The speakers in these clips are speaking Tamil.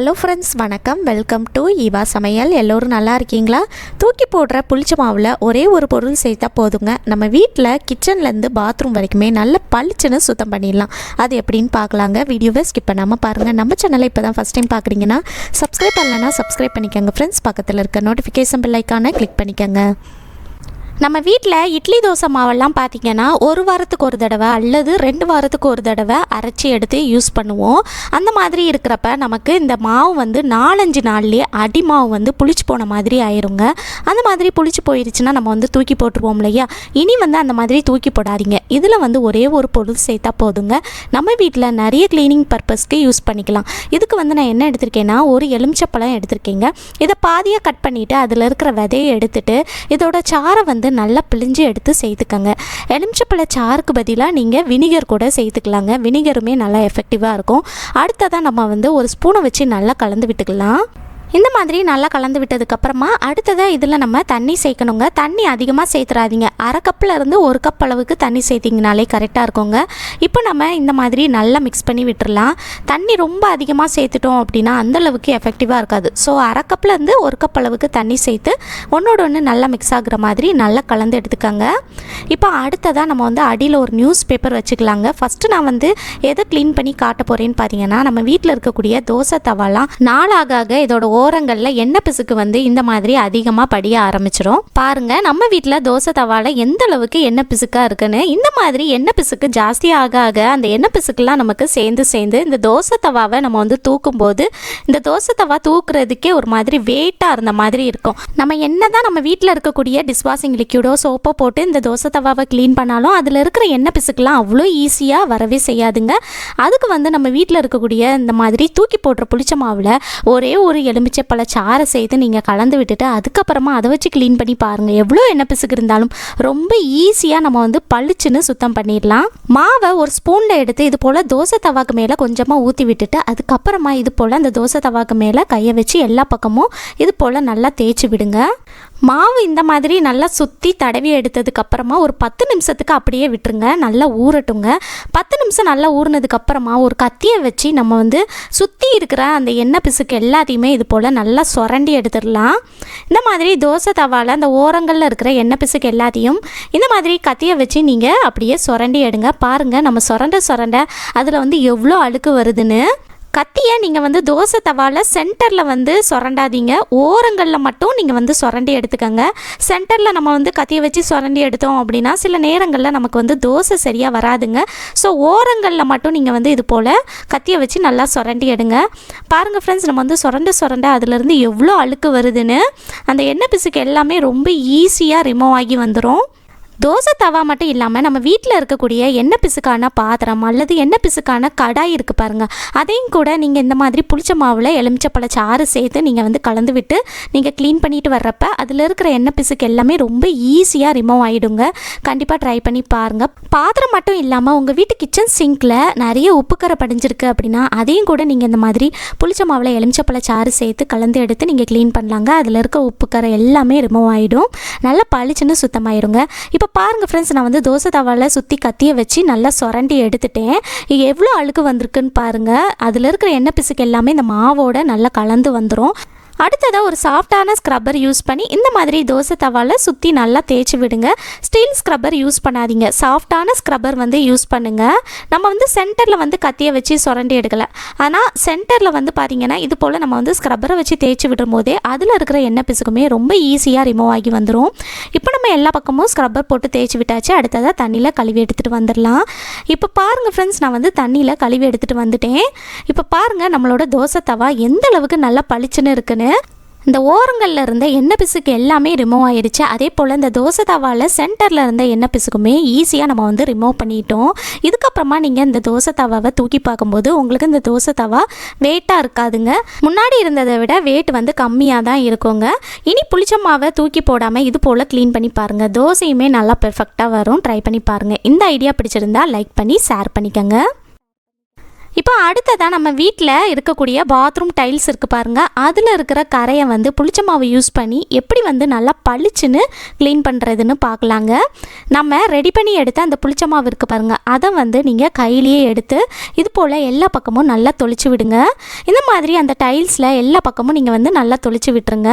ஹலோ ஃப்ரெண்ட்ஸ் வணக்கம். வெல்கம் டு ஈவா சமையல். எல்லோரும் நல்லா இருக்கீங்களா? தூக்கி போடுற புளிச்ச மாவில் ஒரே ஒரு பொருள் சேர்த்தா போதுங்க. நம்ம வீட்டில் கிச்சன்லேருந்து பாத்ரூம் வரைக்குமே நல்ல பளிச்சுன்னு சுத்தம் பண்ணிடலாம். அது எப்படின்னு பார்க்கலாங்க. வீடியோவை ஸ்கிப் பண்ணாமல் பாருங்கள் நம்ம சேனலை இப்போ தான் ஃபஸ்ட் டைம் பார்க்குறீங்கன்னா சப்ஸ்கிரைப் பண்ணலன்னா சப்ஸ்கிரைப் பண்ணிக்கோங்க. ஃப்ரெண்ட்ஸ் பக்கத்தில் இருக்க நோட்டிஃபிகேஷன் பெல் ஐக்கானை கிளிக் பண்ணிக்கோங்க. நம்ம வீட்டில் இட்லி தோசை மாவெல்லாம் பார்த்தீங்கன்னா ஒரு வாரத்துக்கு ஒரு தடவை அல்லது ரெண்டு வாரத்துக்கு ஒரு தடவை அரைச்சி எடுத்து யூஸ் பண்ணுவோம். அந்த மாதிரி இருக்கிறப்ப நமக்கு இந்த மாவு வந்து நாலஞ்சு நாள்லேயே அடி மாவு வந்து புளிச்சு போன மாதிரி ஆயிருங்க. அந்த மாதிரி புளிச்சு போயிருச்சுன்னா நம்ம வந்து தூக்கி போட்டுருவோம் இல்லையா? இனி வந்து அந்த மாதிரி தூக்கி போடாதீங்க. இதில் வந்து ஒரே ஒரு பொருள் சேர்த்தா போதுங்க. நம்ம வீட்டில் நிறைய க்ளீனிங் பர்பஸ்க்கு யூஸ் பண்ணிக்கலாம். இதுக்கு வந்து நான் என்ன எடுத்திருக்கேன்னா ஒரு எலுமிச்சப்பழம் எடுத்திருக்கேங்க. இதை பாதியாக கட் பண்ணிவிட்டு அதில் இருக்கிற விதையை எடுத்துகிட்டு இதோட சாரை வந்து நல்லா பிழிஞ்சு எடுத்து சேர்த்துக்கங்க. எலுமிச்சப்பழ சாருக்கு பதிலாக நீங்கள் வினிகர் கூட சேர்த்துக்கலாங்க. வினிகருமே நல்லா எஃபெக்டிவாக இருக்கும். அடுத்ததாக நம்ம வந்து ஒரு ஸ்பூனை வச்சு நல்லா கலந்து விட்டுக்கலாம். இந்த மாதிரி நல்லா கலந்து விட்டதுக்கப்புறமா அடுத்ததாக இதில் நம்ம தண்ணி சேர்க்கணுங்க. தண்ணி அதிகமாக சேர்த்துறாதீங்க. அரை கப்பில் இருந்து ஒரு கப் அளவுக்கு தண்ணி சேர்த்திங்கனாலே கரெக்டாக இருக்குங்க. இப்போ நம்ம இந்த மாதிரி நல்லா மிக்ஸ் பண்ணி விட்டுறலாம். தண்ணி ரொம்ப அதிகமாக சேர்த்துட்டோம் அப்படின்னா அந்தளவுக்கு எஃபெக்டிவாக இருக்காது. ஸோ அரை கப்பில் இருந்து ஒரு கப் அளவுக்கு தண்ணி சேர்த்து ஒன்றோட ஒன்று நல்லா மிக்ஸ் ஆகுற மாதிரி நல்லா கலந்து எடுத்துக்கோங்க. இப்போ அடுத்ததாக நம்ம வந்து அடியில் ஒரு நியூஸ் பேப்பர் வச்சுக்கலாங்க. ஃபஸ்ட்டு நான் வந்து எதை க்ளீன் பண்ணி காட்ட போகிறேன்னு பார்த்தீங்கன்னா நம்ம வீட்டில் இருக்கக்கூடிய தோசை தவாலாம் நாளாக ஆக இதோட ஓரங்களில் எண்ணெய் பிசுக்கு வந்து இந்த மாதிரி அதிகமாக படிய ஆரம்பிச்சிடும் பாருங்க நம்ம வீட்டில் தோசை தவால எந்த அளவுக்கு எண்ணெய் பிசுக்காக இருக்குன்னு இந்த மாதிரி எண்ணெய் பிசுக்கு ஜாஸ்தி ஆக ஆக அந்த எண்ணெய் பிசுக்கெல்லாம் நமக்கு சேர்ந்து சேர்ந்து இந்த தோசை தவாவை நம்ம வந்து தூக்கும்போது இந்த தோசை தவா தூக்குறதுக்கே ஒரு மாதிரி வெயிட்டாக இருந்த மாதிரி இருக்கும். நம்ம என்ன தான் நம்ம வீட்டில் இருக்கக்கூடிய டிஸ்வாஷிங் லிக்யூடோ சோப்போ போட்டு இந்த தோசை தவாவை க்ளீன் பண்ணாலும் அதில் இருக்கிற எண்ணெய் பிசுக்கெலாம் அவ்வளோ ஈஸியாக வரவே செய்யாதுங்க. அதுக்கு வந்து நம்ம வீட்டில் இருக்கக்கூடிய இந்த மாதிரி தூக்கி போடுற புளிச்ச மாவில் ஒரே ஒரு எலுமிச்சை பழ சாறை சேர்த்து நீங்கள் கலந்து விட்டுட்டு அதுக்கப்புறமா அதை வச்சு க்ளீன் பண்ணி பாருங்கள் எவ்வளோ எண்ணெய் பிசுக்கு இருந்தாலும் ரொம்ப ஈஸியாக நம்ம வந்து பளிச்சுன்னு சுத்தம் பண்ணிடலாம். மாவை ஒரு ஸ்பூனில் எடுத்து இது போல் தோசை தவாக்கு மேலே கொஞ்சமாக ஊற்றி விட்டுட்டு அதுக்கப்புறமா இது போல் அந்த தோசை தவாக்கு மேலே கையை வச்சு எல்லா பக்கமும் இது போல் நல்லா தேய்ச்சி விடுங்க. மாவு இந்த மாதிரி நல்லா சுற்றி தடவி எடுத்ததுக்கப்புறமா ஒரு பத்து நிமிஷத்துக்கு அப்படியே விட்டுருங்க. நல்லா ஊறட்டுங்க. பத்து நிமிஷம் நல்லா ஊறினதுக்கப்புறமா ஒரு கத்தியை வச்சு நம்ம வந்து சுற்றி இருக்கிற அந்த எண்ணெய் பிசுக்கு எல்லாத்தையுமே இது போல் நல்லா சுரண்டி எடுத்துடலாம். இந்த மாதிரி தோசை தவாவில் அந்த ஓரங்களில் இருக்கிற எண்ணெய் பிசுக்கு எல்லாத்தையும் இந்த மாதிரி கத்தியை வச்சு நீங்கள் அப்படியே சுரண்டி எடுங்க. பாருங்கள் நம்ம சுரண்ட சுரண்ட அதில் வந்து எவ்வளோ அழுக்கு வருதுன்னு. கத்தியை நீங்கள் வந்து தோசை தவால சென்டரில் வந்து சுரண்டாதீங்க. ஓரங்களில் மட்டும் நீங்கள் வந்து சுரண்டி எடுத்துக்கோங்க. சென்டரில் நம்ம வந்து கத்தியை வச்சு சுரண்டி எடுத்தோம் அப்படின்னா சில நேரங்களில் நமக்கு வந்து தோசை சரியாக வராதுங்க. ஸோ ஓரங்களில் மட்டும் நீங்கள் வந்து இது போல் கத்தியை வச்சு நல்லா சுரண்டி எடுங்க. பாருங்கள் ஃப்ரெண்ட்ஸ் நம்ம வந்து சுரண்ட சுரண்ட அதுலேருந்து எவ்வளோ அழுக்கு வருதுன்னு. அந்த எண்ணெய் பிசுக்கு எல்லாமே ரொம்ப ஈஸியாக ரிமூவ் ஆகி வந்துடும் தோசை தவா மட்டும் இல்லாமல் நம்ம வீட்டில் இருக்கக்கூடிய எண்ணெய் பிசுக்கான பாத்திரம் அல்லது எண்ணெய் பிசுக்கான கடாய் இருக்குது பாருங்கள் அதையும் கூட நீங்கள் இந்த மாதிரி புளிச்ச மாவில் எலுமிச்சப்பழ சாறு சேர்த்து நீங்கள் வந்து கலந்து விட்டு நீங்கள் க்ளீன் பண்ணிட்டு வர்றப்ப அதில் இருக்கிற எண்ணெய் பிசுக்கு எல்லாமே ரொம்ப ஈஸியாக ரிமூவ் ஆகிடுங்க கண்டிப்பாக ட்ரை பண்ணி பாருங்கள் பாத்திரம் மட்டும் இல்லாமல் உங்கள் வீட்டு கிச்சன் சிங்கில் நிறைய உப்புக்கரை படிஞ்சிருக்கு அப்படின்னா அதையும் கூட நீங்கள் இந்த மாதிரி புளிச்ச மாவில் எலுமிச்சப்பழ சாறு சேர்த்து கலந்து எடுத்து நீங்கள் க்ளீன் பண்ணலாங்க. அதில் இருக்க உப்புக்கரை எல்லாமே ரிமூவ் ஆகிடும் நல்லா பளிச்சுன்னு சுத்தமாயிடுங்க இப்போ பாருங்கள் ஃப்ரெண்ட்ஸ் நான் வந்து தோசை தவாவில் சுற்றி கத்தியை வச்சு நல்லா சுரண்டி எடுத்துட்டேன். எவ்வளோ அழுக்கு வந்திருக்குன்னு பாருங்கள் அதில் இருக்கிற எண்ணெய் பிசுக்கு எல்லாமே இந்த மாவோட நல்லா கலந்து வந்துடும் அடுத்ததாக ஒரு சாஃப்டான ஸ்க்ரப்பர் யூஸ் பண்ணி இந்த மாதிரி தோசை தவாவில் சுற்றி நல்லா தேய்ச்சி விடுங்க. ஸ்டீல் ஸ்க்ரப்பர் யூஸ் பண்ணாதீங்க. சாஃப்டான ஸ்க்ரப்பர் வந்து யூஸ் பண்ணுங்கள் நம்ம வந்து சென்டரில் வந்து கத்தியை வச்சு சுரண்டி எடுக்கலை. ஆனால் சென்டரில் வந்து பார்த்தீங்கன்னா இது போல் நம்ம வந்து ஸ்க்ரப்பரை வச்சு தேய்ச்சி விடும் போதே அதில் இருக்கிற எண்ணெய் பிசுக்குமே ரொம்ப ஈஸியாக ரிமூவ் ஆகி வந்துடும் இப்போ நம்ம எல்லா பக்கமும் ஸ்க்ரப்பர் போட்டு தேய்ச்சி விட்டாச்சு. அடுத்ததாக தண்ணியில் கழுவி எடுத்துகிட்டு வந்துடலாம் இப்போ பாருங்கள் ஃப்ரெண்ட்ஸ் நான் வந்து தண்ணியில் கழுவி எடுத்துகிட்டு வந்துட்டேன். இப்போ பாருங்கள் நம்மளோட தோசை தவா எந்த அளவுக்கு நல்லா பளிச்சுன்னு இருக்குன்னு. இந்த ஓரங்களில் இருந்த எண்ணெய் பிசுக்கு எல்லாமே ரிமூவ் ஆயிடுச்சு. அதே போல் இந்த தோசை தவாவில் சென்டரில் இருந்த எண்ணெய் பிசுக்குமே ஈஸியாக நம்ம வந்து ரிமூவ் பண்ணிட்டோம். இதுக்கப்புறமா நீங்கள் இந்த தோசை தவாவை தூக்கி பார்க்கும்போது உங்களுக்கு இந்த தோசை தவா வெயிட்டாக இருக்காதுங்க. முன்னாடி இருந்ததை விட வெயிட் வந்து கம்மியாக தான் இருக்குங்க. இனி புளிச்ச மாவை தூக்கி போடாமல் இது போல் க்ளீன் பண்ணி பாருங்கள் தோசையுமே நல்லா பெர்ஃபெக்டாக வரும். ட்ரை பண்ணி பாருங்கள் இந்த ஐடியா பிடிச்சிருந்தா லைக் பண்ணி ஷேர் பண்ணிக்கோங்க. இப்போ அடுத்ததாக நம்ம வீட்டில் இருக்கக்கூடிய பாத்ரூம் டைல்ஸ் இருக்குது பாருங்கள் அதில் இருக்கிற கரையை வந்து புளிச்ச மாவு யூஸ் பண்ணி எப்படி வந்து நல்லா பளிச்சுன்னு க்ளீன் பண்ணுறதுன்னு பார்க்கலாங்க. நம்ம ரெடி பண்ணி எடுத்த அந்த புளிச்ச மாவு இருக்குது பாருங்கள் அதை வந்து நீங்கள் கையிலேயே எடுத்து இது போல் எல்லா பக்கமும் நல்லா தொளிச்சு விடுங்க. இந்த மாதிரி அந்த டைல்ஸில் எல்லா பக்கமும் நீங்கள் வந்து நல்லா தொளிச்சு விட்டுருங்க.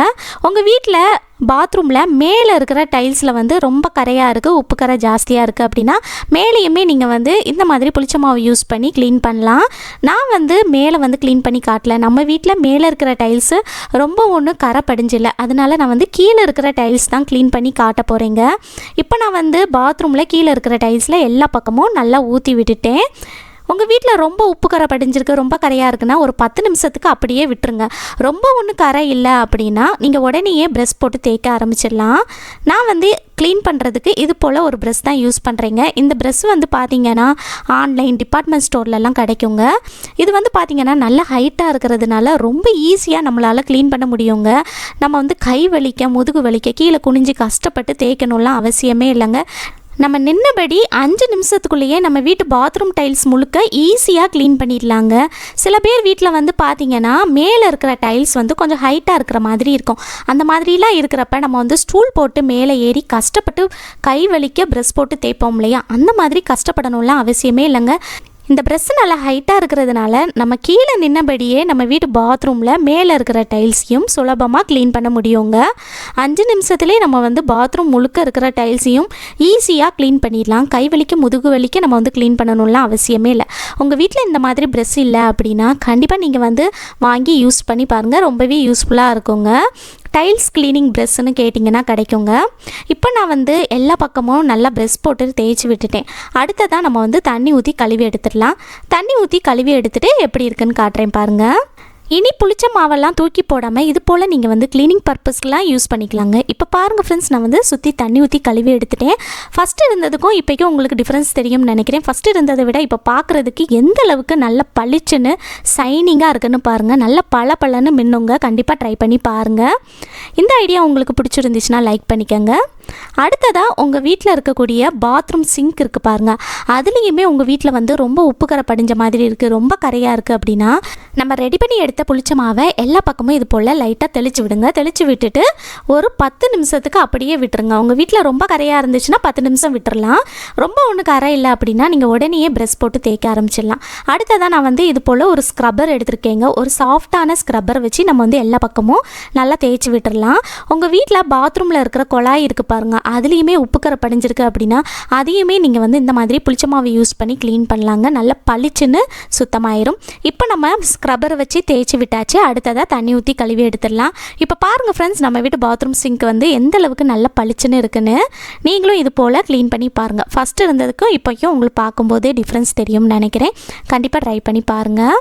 உங்கள் வீட்டில் பாத்ரூமில் மேலே இருக்கிற டைல்ஸில் வந்து ரொம்ப கரையாக இருக்குது உப்பு கரை ஜாஸ்தியாக இருக்குது அப்படின்னா மேலேயுமே நீங்கள் வந்து இந்த மாதிரி புளிச்ச மாவு யூஸ் பண்ணி க்ளீன் பண்ணலாம். நான் வந்து மேலே வந்து க்ளீன் பண்ணி காட்டல. நம்ம வீட்டில் மேலே இருக்கிற டைல்ஸு ரொம்ப ஒன்றும் கரை படிஞ்சில்லை அதனால் நான் வந்து கீழே இருக்கிற டைல்ஸ் தான் க்ளீன் பண்ணி காட்ட போகிறேங்க இப்போ நான் வந்து பாத்ரூமில் கீழே இருக்கிற டைல்ஸில் எல்லா பக்கமும் நல்லா ஊற்றி விட்டுட்டேன். உங்கள் வீட்டில் ரொம்ப உப்பு கரை படிஞ்சிருக்கு ரொம்ப கரையாக இருக்குன்னா ஒரு பத்து நிமிஷத்துக்கு அப்படியே விட்டுருங்க. ரொம்ப ஒன்றும் கரை இல்லை அப்படின்னா நீங்கள் உடனேயே ப்ரெஷ் போட்டு தேய்க்க ஆரம்பிச்சிடலாம். நான் வந்து க்ளீன் பண்ணுறதுக்கு இது போல் ஒரு ப்ரெஷ் தான் யூஸ் பண்ணுறேங்க இந்த ப்ரெஷ் வந்து பார்த்தீங்கன்னா ஆன்லைன் டிபார்ட்மெண்ட் ஸ்டோர்லலாம் கிடைக்குங்க. இது வந்து பார்த்தீங்கன்னா நல்ல ஹைட்டாக இருக்கிறதுனால ரொம்ப ஈஸியாக நம்மளால் க்ளீன் பண்ண முடியுங்க. நம்ம வந்து கை வலிக்க முதுகு வலிக்க கீழே குனிஞ்சு கஷ்டப்பட்டு தேய்க்கணும்லாம் அவசியமே இல்லைங்க. நம்ம நின்னபடி அஞ்சு நிமிஷத்துக்குள்ளேயே நம்ம வீட்டு பாத்ரூம் டைல்ஸ் முழுக்க ஈஸியாக க்ளீன் பண்ணிடலாங்க. சில பேர் வீட்டில் வந்து பார்த்தீங்கன்னா மேலே இருக்கிற டைல்ஸ் வந்து கொஞ்சம் ஹைட்டாக இருக்கிற மாதிரி இருக்கும். அந்த மாதிரிலாம் இருக்கிறப்ப நம்ம வந்து ஸ்டூல் போட்டு மேலே ஏறி கஷ்டப்பட்டு கை வலிக்க ப்ரெஷ் போட்டு தேய்ப்போம் இல்லையா? அந்த மாதிரி கஷ்டப்படணும்லாம் அவசியமே இல்லைங்க. இந்த ப்ரெஷ் நல்லா ஹைட்டாக இருக்கிறதுனால நம்ம கீழே நின்னபடியே நம்ம வீட்டு பாத்ரூமில் மேலே இருக்கிற டைல்ஸையும் சுலபமாக க்ளீன் பண்ண முடியுங்க. அஞ்சு நிமிஷத்துலேயே நம்ம வந்து பாத்ரூம் முழுக்க இருக்கிற டைல்ஸையும் ஈஸியாக க்ளீன் பண்ணிடலாம். கை வலிக்க முதுகு வலிக்க நம்ம வந்து க்ளீன் பண்ணணும்லாம் அவசியமே இல்லை. உங்கள் வீட்டில் இந்த மாதிரி ப்ரெஷ் இல்லை அப்படின்னா கண்டிப்பாக நீங்கள் வந்து வாங்கி யூஸ் பண்ணி பாருங்கள் ரொம்பவே யூஸ்ஃபுல்லாக இருக்குங்க. டைல்ஸ் க்ளீனிங் ப்ரெஷ்ஷுன்னு கேட்டிங்கன்னா கிடைக்குங்க. இப்போ நான் வந்து எல்லா பக்கமும் நல்லா ப்ரெஷ் போட்டு தேய்ச்சி விட்டுட்டேன். அடுத்ததாக நம்ம வந்து தண்ணி ஊற்றி கழுவி எடுத்துடலாம். தண்ணி ஊற்றி கழுவி எடுத்துகிட்டு எப்படி இருக்குன்னு காட்டுறேன் பாருங்கள் இனி புளிச்ச மாவெல்லாம் தூக்கி போடாமல் இது போல் நீங்கள் வந்து க்ளீனிங் பர்பஸ்க்கெலாம் யூஸ் பண்ணிக்கலாங்க. இப்போ பாருங்கள் ஃப்ரெண்ட்ஸ் நான் வந்து சுற்றி தண்ணி ஊற்றி கழுவி எடுத்துட்டேன். ஃபஸ்ட்டு இருந்ததுக்கும் இப்போக்கும் உங்களுக்கு டிஃப்ரென்ஸ் தெரியும்னு நினைக்கிறேன். ஃபஸ்ட்டு இருந்ததை விட இப்போ பார்க்குறதுக்கு எந்த அளவுக்கு நல்ல பளிச்சுன்னு சைனிங்காக இருக்குன்னு பாருங்கள் நல்ல பல பழன்னு மின்னுங்க. கண்டிப்பாக ட்ரை பண்ணி பாருங்கள் இந்த ஐடியா உங்களுக்கு பிடிச்சிருந்துச்சுன்னா லைக் பண்ணிக்கோங்க. அடுத்ததாக உங்கள் வீட்டில் இருக்கக்கூடிய பாத்ரூம் சிங்க் இருக்குது பாருங்கள் அதுலேயுமே உங்கள் வீட்டில் வந்து ரொம்ப உப்பு கரை படிஞ்ச மாதிரி இருக்குது ரொம்ப கரையாக இருக்குது அப்படின்னா நம்ம ரெடி பண்ணி எடுத்து புளிச்ச மாவை எல்லா பக்கமும் இது போல் லைட்டாக தெளித்து விடுங்க. தெளித்து விட்டுட்டு ஒரு பத்து நிமிஷத்துக்கு அப்படியே விட்டுருங்க. உங்கள் வீட்டில் ரொம்ப கரையாக இருந்துச்சுன்னா பத்து நிமிஷம் விட்டுறலாம். ரொம்ப ஒன்று கரை இல்லை அப்படின்னா நீங்கள் உடனேயே ப்ரெஷ் போட்டு தேய்க்க ஆரம்பிச்சிடலாம். அடுத்ததாக நான் வந்து இது போல் ஒரு ஸ்க்ரப்பர் எடுத்திருக்கேங்க. ஒரு சாஃப்டான ஸ்க்ரப்பர் வச்சு நம்ம வந்து எல்லா பக்கமும் நல்லா தேய்ச்சி விட்டுறலாம். உங்கள் வீட்டில் பாத்ரூமில் இருக்கிற குழாய் இருக்குது பாருங்கள் அதுலேயுமே உப்பு கரை படிஞ்சிருக்கு அப்படின்னா அதையுமே நீங்கள் வந்து இந்த மாதிரி புளிச்ச மாவை யூஸ் பண்ணி க்ளீன் பண்ணலாங்க. நல்லா பளிச்சுன்னு சுத்தமாயிரும். இப்போ நம்ம ஸ்க்ரப்பரை வச்சு தேய்ச்சி விட்டாச்சு. அடுத்ததாக தண்ணி ஊற்றி கழுவி எடுத்துடலாம். இப்போ பாருங்கள் ஃப்ரெண்ட்ஸ் நம்ம வீட்டு பாத்ரூம் சிங்க் வந்து எந்த அளவுக்கு நல்லா பளிச்சுன்னு இருக்குன்னு. நீங்களும் இது போல் க்ளீன் பண்ணி பாருங்கள் ஃபஸ்ட்டு இருந்ததுக்கும் இப்போக்கும் உங்களுக்கு பார்க்கும்போதே டிஃப்ரென்ஸ் தெரியும்னு நினைக்கிறேன். கண்டிப்பாக ட்ரை பண்ணி பாருங்கள்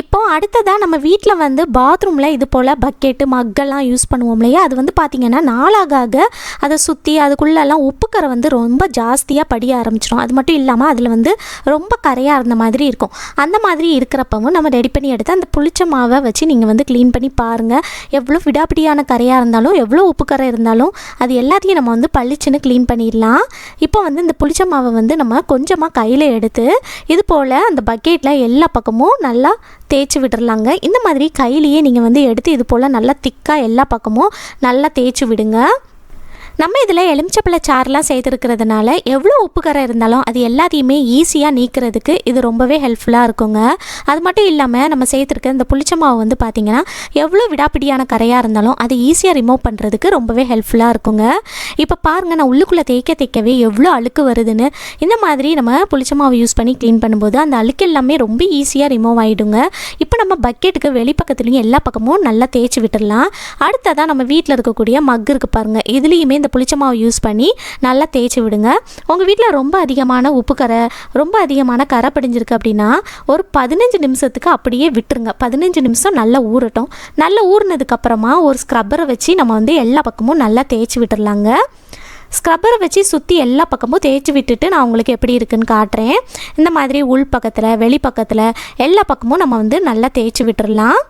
இப்போ அடுத்ததாக நம்ம வீட்டில் வந்து பாத்ரூமில் இது போல் பக்கெட்டு மக்கெல்லாம் யூஸ் பண்ணுவோம் இல்லையா? அது வந்து பார்த்திங்கன்னா நாளாக ஆக அதை சுற்றி அதுக்குள்ளெல்லாம் உப்புக்கரை வந்து ரொம்ப ஜாஸ்தியாக படிய ஆரம்பிச்சிடும் அது மட்டும் இல்லாமல் அதில் வந்து ரொம்ப கரையாக இருந்த மாதிரி இருக்கும். அந்த மாதிரி இருக்கிறப்பவும் நம்ம ரெடி பண்ணி எடுத்து அந்த புளிச்ச மாவை வச்சு நீங்கள் வந்து க்ளீன் பண்ணி பாருங்கள் எவ்வளோ விடாப்பிடியான கரையாக இருந்தாலும் எவ்வளோ உப்புக்கரை இருந்தாலும் அது எல்லாத்தையும் நம்ம வந்து பளிச்சுன்னு க்ளீன் பண்ணிடலாம். இப்போ வந்து இந்த புளிச்ச மாவை வந்து நம்ம கொஞ்சமாக கையில் எடுத்து இது போல் அந்த பக்கெட்டில் எல்லா பக்கமும் நல்லா தேய்ச்சி விட்டுறலாங்க. இந்த மாதிரி கையிலேயே நீங்கள் வந்து எடுத்து இது போல் நல்லா திக்காக எல்லா பக்கமும் நல்லா தேய்ச்சி விடுங்க. நம்ம இதில் எலுமிச்சப்பழ சாறுலாம் சேர்த்துருக்கிறதுனால எவ்வளோ உப்பு கரை இருந்தாலும் அது எல்லாத்தையுமே ஈஸியாக நீக்கிறதுக்கு இது ரொம்பவே ஹெல்ப்ஃபுல்லாக இருக்குங்க. அது மட்டும் இல்லாமல் நம்ம சேர்த்துருக்க இந்த புளிச்ச மாவு வந்து பார்த்திங்கன்னா எவ்வளோ விடாப்பிடியான கரையாக இருந்தாலும் அது ஈஸியாக ரிமூவ் பண்ணுறதுக்கு ரொம்பவே ஹெல்ப்ஃபுல்லாக இருக்குங்க. இப்போ பாருங்கள் நான் உள்ளுக்குள்ளே தேய்க்க தேய்க்கவே எவ்வளோ அழுக்கு வருதுன்னு. இந்த மாதிரி நம்ம புளிச்ச மாவு யூஸ் பண்ணி க்ளீன் பண்ணும்போது அந்த அழுக்கு எல்லாமே ரொம்ப ஈஸியாக ரிமூவ் ஆகிடுங்க இப்போ நம்ம பக்கெட்டுக்கு வெளிப்பக்கத்துலேயும் எல்லா பக்கமும் நல்லா தேய்ச்சி விட்டுடலாம் அடுத்ததாக நம்ம வீட்டில் இருக்கக்கூடிய மக் இருக்குது பாருங்கள் இதுலேயுமே இந்த புளிச்ச மாவு யூஸ் பண்ணி நல்லா தேய்ச்சி விடுங்க. உங்கள் வீட்டில் ரொம்ப அதிகமான உப்பு கரை ரொம்ப அதிகமான கரை படிஞ்சிருக்கு அப்படின்னா ஒரு பதினஞ்சு நிமிஷத்துக்கு அப்படியே விட்டுருங்க. பதினஞ்சு நிமிஷம் நல்லா ஊறட்டும். நல்லா ஊறினதுக்கப்புறமா ஒரு ஸ்க்ரப்பரை வச்சு நம்ம வந்து எல்லா பக்கமும் நல்லா தேய்ச்சி விட்டுடலாங்க ஸ்க்ரப்பரை வச்சு சுற்றி எல்லா பக்கமும் தேய்ச்சி விட்டுட்டு நான் உங்களுக்கு எப்படி இருக்குன்னு காட்டுறேன். இந்த மாதிரி உள் பக்கத்தில் வெளி பக்கத்தில் எல்லா பக்கமும் நம்ம வந்து நல்லா தேய்ச்சி விட்டுடலாம்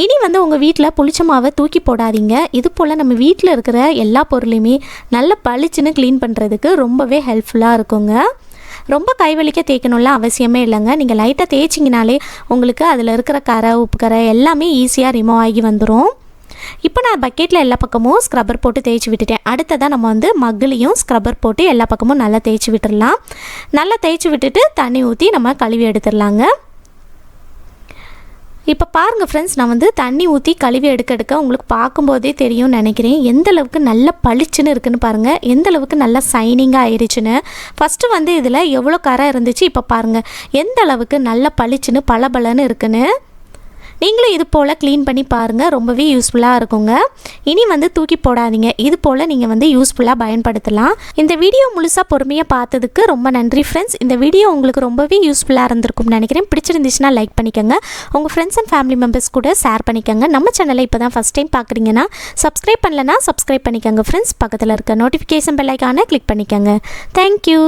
இனி வந்து உங்கள் வீட்டில் புளிச்ச மாவை தூக்கி போடாதீங்க. இது போல் நம்ம வீட்டில் இருக்கிற எல்லா பொருளையுமே நல்லா பளிச்சுன்னு க்ளீன் பண்ணுறதுக்கு ரொம்பவே ஹெல்ப்ஃபுல்லாக இருக்குங்க. ரொம்ப கைவலிக்க தேய்க்கணும்லாம் அவசியமே இல்லைங்க. நீங்கள் லைட்டாக தேய்ச்சிங்கனாலே உங்களுக்கு அதில் இருக்கிற கரை உப்பு கரை எல்லாமே ஈஸியாக ரிமூவ் ஆகி வந்துடும் இப்போ நான் பக்கெட்டில் எல்லா பக்கமும் ஸ்க்ரப்பர் போட்டு தேய்ச்சி விட்டுட்டேன். அடுத்ததாக நம்ம வந்து மக்குலையும் ஸ்க்ரப்பர் போட்டு எல்லா பக்கமும் நல்லா தேய்ச்சி விட்டுடலாம் நல்லா தேய்ச்சி விட்டுட்டு தண்ணி ஊற்றி நம்ம கழுவி எடுத்துடலாங்க இப்போ பாருங்கள் ஃப்ரெண்ட்ஸ் நான் வந்து தண்ணி ஊற்றி கழுவி எடுக்க எடுக்க உங்களுக்கு பார்க்கும்போதே தெரியும்னு நினைக்கிறேன். எந்த அளவுக்கு நல்ல பளிச்சுன்னு இருக்குன்னு பாருங்கள் எந்த அளவுக்கு நல்ல சைனிங்காக ஆயிடுச்சுன்னு. ஃபஸ்ட்டு வந்து இதில் எவ்வளோ கரை இருந்துச்சு இப்போ பாருங்கள் எந்த அளவுக்கு நல்ல பளிச்சுன்னு பளபளன்னு இருக்குன்னு. நீங்களும் இது போல் க்ளீன் பண்ணி பாருங்கள் ரொம்பவே யூஸ்ஃபுல்லாக இருக்குங்க. இனி வந்து தூக்கி போடாதீங்க. இது போல் நீங்கள் வந்து யூஸ்ஃபுல்லாக பயன்படுத்தலாம். இந்த வீடியோ முழுசாக பொறுமையாக பார்த்ததுக்கு ரொம்ப நன்றி ஃப்ரெண்ட்ஸ் இந்த வீடியோ உங்களுக்கு ரொம்பவே யூஸ்ஃபுல்லாக இருந்திருக்கும்னு நினைக்கிறேன். பிடிச்சிருந்துச்சுன்னா லைக் பண்ணிக்கோங்க. உங்கள் ஃப்ரெண்ட்ஸ் அண்ட் ஃபேமிலி மெம்பர்ஸ் கூட ஷேர் பண்ணிக்கோங்க. நம்ம சேனலை இப்போ தான் ஃபஸ்ட் டைம் பார்க்குறீங்கன்னா சப்ஸ்கிரைப் பண்ணலன்னா சப்ஸ்கிரைப் பண்ணிக்கோங்க ஃப்ரெண்ட்ஸ் பக்கத்தில் இருக்க நோட்டிஃபிகேஷன் பெல்லைக்கான கிளிக் பண்ணிக்கோங்க. தேங்க்யூ